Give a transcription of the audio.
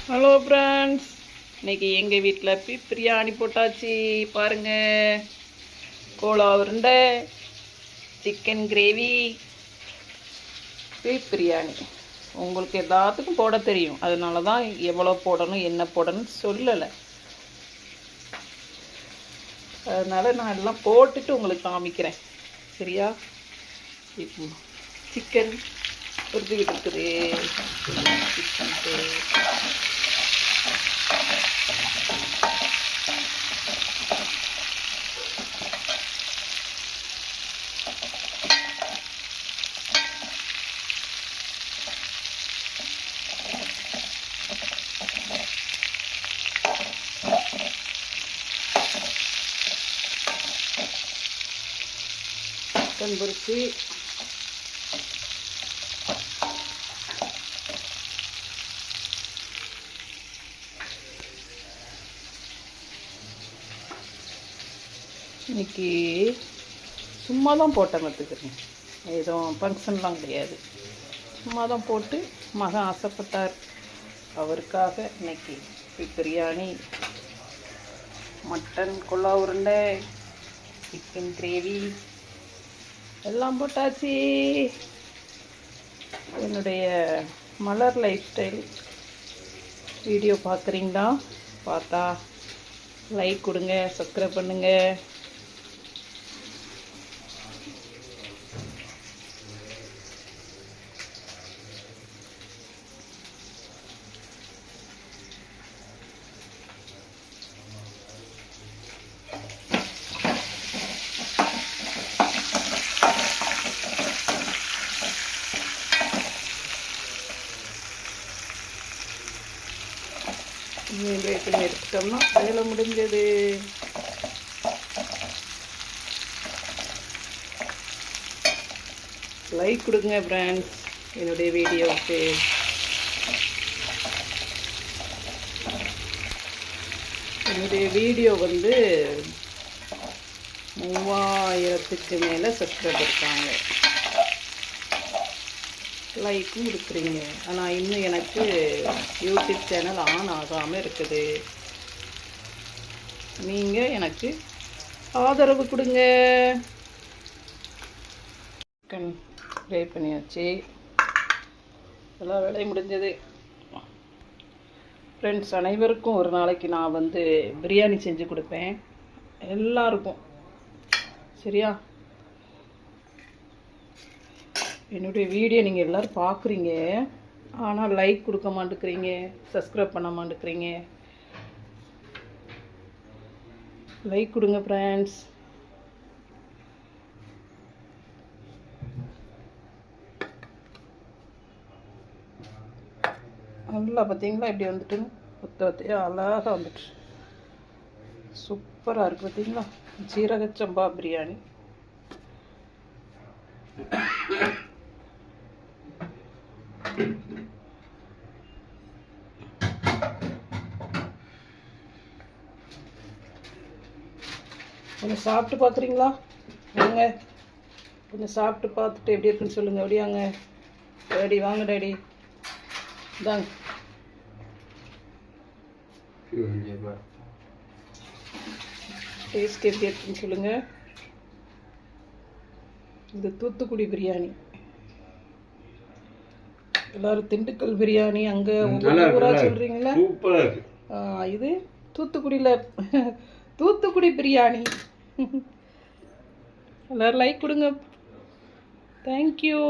Hello friends இன்னைக்கு எங்கள் வீட்டில் பீஃப் பிரியாணி போட்டாச்சு பாருங்க. கோலா உருண்டை சிக்கன் கிரேவி பீஃப் பிரியாணி. உங்களுக்கு எல்லாத்துக்கும் போட தெரியும். அதனால தான் எவ்வளோ போடணும் என்ன போடணும்னு சொல்லலை. அதனால் நான் எல்லாம் போட்டுட்டு உங்களுக்கு காமிக்கிறேன். சரியா? சிக்கன் பொறுத்துக்கிட்டு இருக்குது சிக்கன் பொறிச்சு இன்றைக்கி இன்னைக்கு சும்மா தான் போட்டேன் பார்த்துக்கிறேன் எதுவும் ஃபங்க்ஷன்லாம் கிடையாது. சும்மா தான் போட்டு மகன் ஆசைப்பட்டார். அவருக்காக இன்னைக்கு பிரியாணி மட்டன் கொல்லா உருண்டை சிக்கன் கிரேவி எல்லாம் போட்டாச்சு. என்னுடைய மலர் லைஃப் ஸ்டைல் வீடியோ பார்க்குறீங்களா? பார்த்தா லைக் கொடுங்க சப்ஸ்கிரைப் பண்ணுங்க வெங்காயத்தில் எடுத்துட்டோம்னா வேலை முடிஞ்சது. லைக் கொடுங்க ஃப்ரெண்ட்ஸ் என்னுடைய வீடியோவுக்கு. என்னுடைய வீடியோ வந்து மூவாயிரத்துக்கு மேலே சப்ஸ்கிரைப் இருக்காங்க. லைக்கும் கொடுக்குறீங்க. ஆனால் இன்னும் எனக்கு யூடியூப் சேனல் ஆன் ஆகாமல் இருக்குது. நீங்கள் எனக்கு ஆதரவு கொடுங்க. சிக்கன் ஃப்ரை பண்ணியாச்சு. எல்லா வேலையும் முடிஞ்சது. ஃப்ரெண்ட்ஸ் அனைவருக்கும் ஒரு நாளைக்கு நான் வந்து பிரியாணி செஞ்சு கொடுப்பேன். எல்லாருக்கும். சரியா? என்னுடைய வீடியோ நீங்கள் எல்லோரும் பார்க்குறீங்க ஆனால் லைக் கொடுக்க மாட்டேங்கிறீங்க. சப்ஸ்கிரைப் பண்ண மாட்டேங்கிறீங்க. லைக் கொடுங்க ஃப்ரெண்ட்ஸ் நல்லா பார்த்தீங்களா இப்படி வந்துட்டு ஒத்த ஒத்தையாக அழகாக வந்துட்டு சூப்பராக இருக்குது பார்த்தீங்களா ஜீரக சம்பா பிரியாணி. கொஞ்சம் சாப்பிட்டு பார்க்குறீங்களா? வாங்க. கொஞ்சம் சாப்பிட்டு பார்த்துட்டு எப்படி இருக்குன்னு சொல்லுங்கள் அப்படியாங்க டேடி வாங்க டேடி. இந்தாங்க. டேஸ்ட் எப்படி இருக்குன்னு சொல்லுங்கள் இது தூத்துக்குடி பிரியாணி. எல்லாரும் திண்டுக்கல் பிரியாணி அங்கே ஊரா சொல்கிறீங்களா இது தூத்துக்குடியில் தூத்துக்குடி பிரியாணி. எல்லோரும் லைக் கொடுங்க. தேங்க்யூ